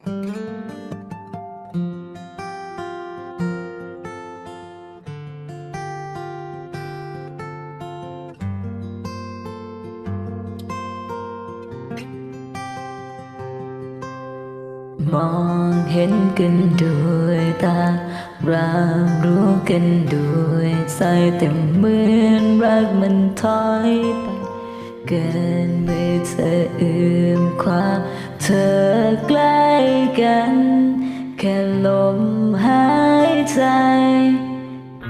มองเห็นกันด้วยตารับรู้กันด้วยสายแต่เหมือนรักมันถอยไปเกินไม่เธออืมความ อใกล้กัน แค่ลมหายใจ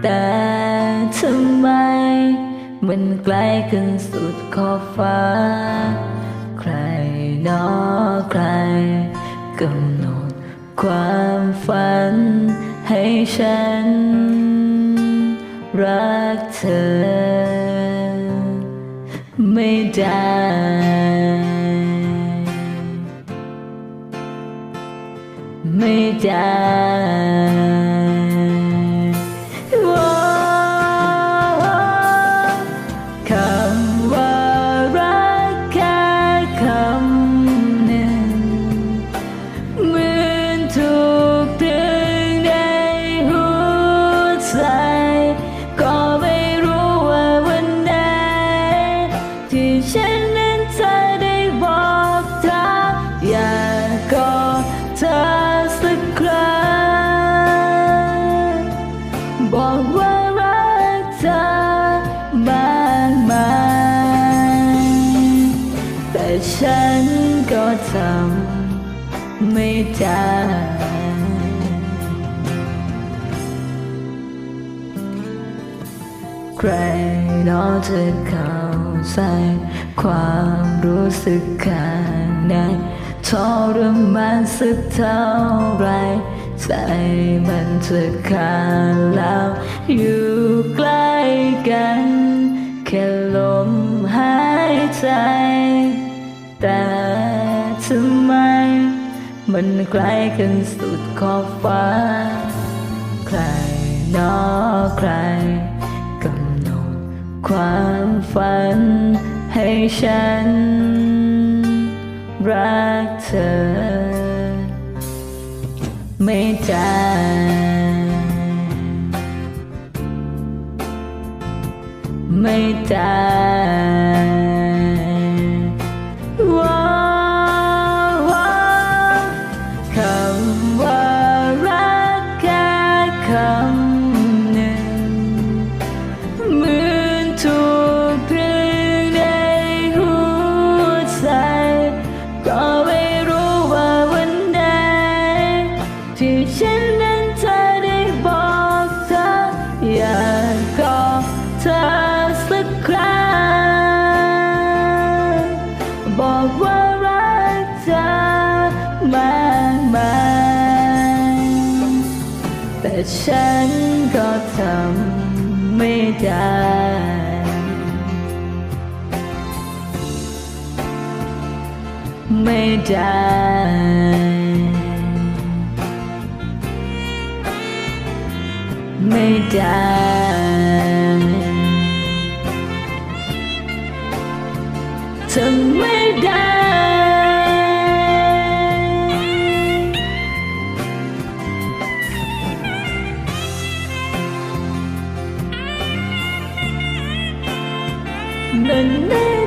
แต่ทำไม มันไกลกันสุดขอบฟ้า ใครนอใครกำหนดความฝัน ให้ฉัน รักเธอ ไม่ได้ ไม่ ฉันก็ทำไม่ได้ใครนอจะเข้าใจความรู้สึกข้างในทรมานสักเท่าไร ใจมันจะขาดแล้ว ทำไม มันไกลกันสุดขอบฟ้า ใครนอใครกำหนดความฝันให้ฉัน รักเธอ ไม่ได้ไม่ได้ อนถูกตรึงในหัวใจ ก็ไม่รู้ว่าวันใด ที่ฉันนั้นจะได้บอกเธอ อยากกอดเธอสักครั้งบอกว่ารักเธอมากมายแต่ฉันก็ทำไม่ได้ ไม่ได้ ไม่ได้ ทำไม่ได้ มันไม่